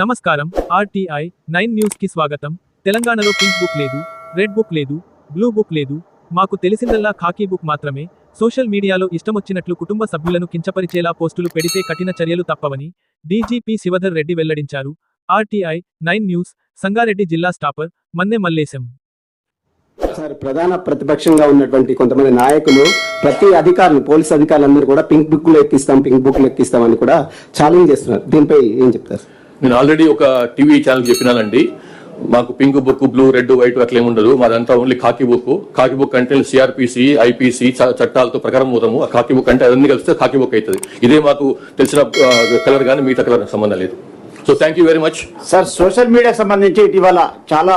నమస్కారం. RTI nine న్యూస్కి స్వాగతం. తెలంగాణలో పింక్ బుక్ లేదు రెడ్ బుక్ లేదు బ్లూ బుక్ లేదు. మాకు తెలిసిందల్లా ఖాకీ బుక్ మాత్రమే. సోషల్ మీడియాలో ఇష్టమొచ్చినట్లు కుటుంబ సభ్యులను కించపరిచేలా పోస్టులు పెడితే కఠిన చర్యలు తప్పవని డీజీపీ శివధర్ రెడ్డి వెల్లడించారు. ఆర్టీఐ నైన్ న్యూస్ సంగారెడ్డి జిల్లా స్టాపర్ మన్నె మల్లేశం. సార్ ప్రధాన ప్రతిపక్షంగా ఉన్నటువంటి కొంతమంది నాయకులు ప్రతి అధికారులు పోలీస్ అధికారులందరూ కూడా పింక్ బుక్లో ఎక్కిస్తాం పింక్ బుక్లో ఎక్కిస్తామని కూడా ఛాలెంజ్ చేస్తున్నారు. దీనిపై ఏం చెప్తారు? నేను ఆల్రెడీ ఒక టీవీ ఛానల్ చెప్పినానండి. మాకు pink book blue red white అట్లా ఏమి ఉండదు. మాదంతా ఓన్లీ కాకి బుక్ కాకి బుక్ అంటే సిఆర్పిసి ఐపీసీ చట్టాలతో ప్రకారం పోతాము. ఆ కాకి బుక్ అంటే అన్ని కలిస్తే కాకి బుక్ అవుతుంది ఇదే మాకు తెలిసిన కలర్ కానీ మిగతా కలర్ సంబంధం లేదు. So thank you very much sir social మీడియాకి సంబంధించి ఇటీవల చాలా